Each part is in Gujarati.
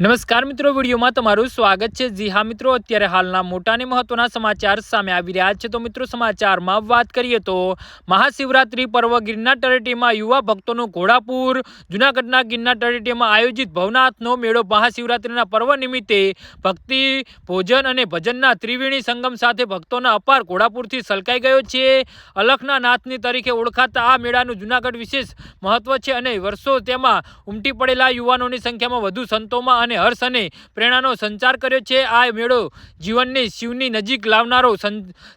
નમસ્કાર મિત્રો, વિડીયોમાં તમારું સ્વાગત છે. જી હા મિત્રો, અત્યારે હાલના મોટા અને મહત્વના સમાચાર સામે આવી રહ્યા છે. તો મિત્રો, સમાચારમાં વાત કરીએ તો મહાશિવરાત્રિ પર્વ ગિરનાર તળેટીમાં યુવા ભક્તોનું ઘોડાપુર, જૂનાગઢના ગિરનાર તળેટીમાં આયોજિત ભવનાથનો મેળો મહાશિવરાત્રિના પર્વ નિમિત્તે ભક્તિ, ભોજન અને ભજનના ત્રિવેણી સંગમ સાથે ભક્તોના અપાર ઘોડાપુરથી સલકાઈ ગયો છે. અલખના નાથની તરીકે ઓળખાતા આ મેળાનું જૂનાગઢ વિશેષ મહત્વ છે અને વર્ષો તેમાં ઉમટી પડેલા યુવાનોની સંખ્યામાં વધુ સંતોમાં અને હર્ષ અને પ્રેરણાનો સંચાર કર્યો છે. આ મેળો જીવનને શિવની નજીક લાવનારો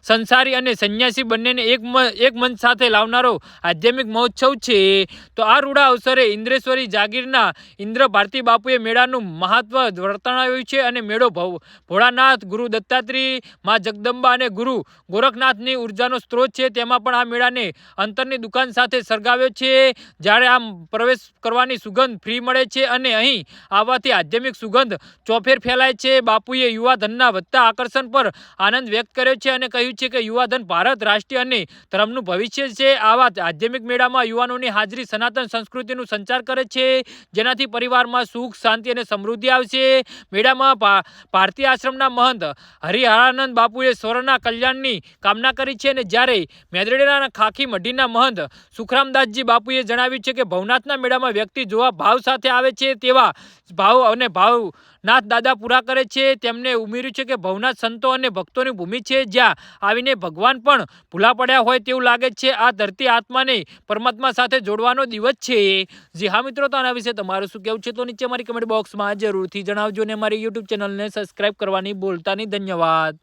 સંસારી અને સંન્યાસી બંનેને એક એક મંચ સાથે લાવનારો આધ્યાત્મિક મહોત્સવ છે. તો આ રૂડા અવસરે ઇન્દ્રેશ્વરી જાગીરના ઇન્દ્ર ભારતી બાપુએ મેળાનું મહત્વ વર્તણાવ્યું છે અને મેળો ભોળાનાથ, ગુરુ દત્તાત્રી મા જગદંબા અને ગુરુ ગોરખનાથની ઉર્જાનો સ્ત્રોત છે. તેમાં પણ આ મેળાને અંતરની દુકાન સાથે સળગાવ્યો છે. જ્યારે આમ પ્રવેશ કરવાની સુગંધ ફ્રી મળે છે અને અહીં આવવાથી આધ્યાત્મિક સુગંધ ચોફેર ફેલાય છે. બાપુએ યુવાધનના વધતા આકર્ષણ પર આનંદ વ્યક્ત કર્યો છે અને કહ્યું છે કે યુવાધન ભારત, રાષ્ટ્રીય અને ધર્મનું ભવિષ્ય છે. આવા આધ્યાત્મિક મેળામાં યુવાનોની હાજરી સનાતન સંસ્કૃતિનું સંચાર કરે છે, જેનાથી પરિવારમાં સુખ, શાંતિ અને સમૃદ્ધિ આવશે. મેળામાં ભારતીય આશ્રમના મહંત હરિહરાનંદ બાપુએ સ્વરના કલ્યાણની કામના કરી છે અને જ્યારે મેદરડીના ખાખી મઢીના મહંત સુખરામદાસજી બાપુએ જણાવ્યું છે કે ભવનાથના મેળામાં વ્યક્તિ જોવા ભાવ સાથે આવે છે તેવા ભાવ અને ભાવનાથ દાદા પૂરા કરે છે. તેમને ઉમેર્યું છે કે ભવનાથ સંતો અને ભક્તોની ભૂમિ છે. જ્યાં આવીને ભગવાન પણ ભૂલા પડ્યા હોય તેવું લાગે છે. આ ધરતી આત્માને પરમાત્મા સાથે જોડવાનો દિવસ છે. જી હા મિત્રો, તો આના વિશે તમારું શું કહેવું છે? તો નીચે મારી કમેન્ટ બોક્સમાં જરૂરથી જણાવજો અને મારી યુટ્યુબ ચેનલને સબસ્ક્રાઇબ કરવાની બોલતા નહીં. ધન્યવાદ.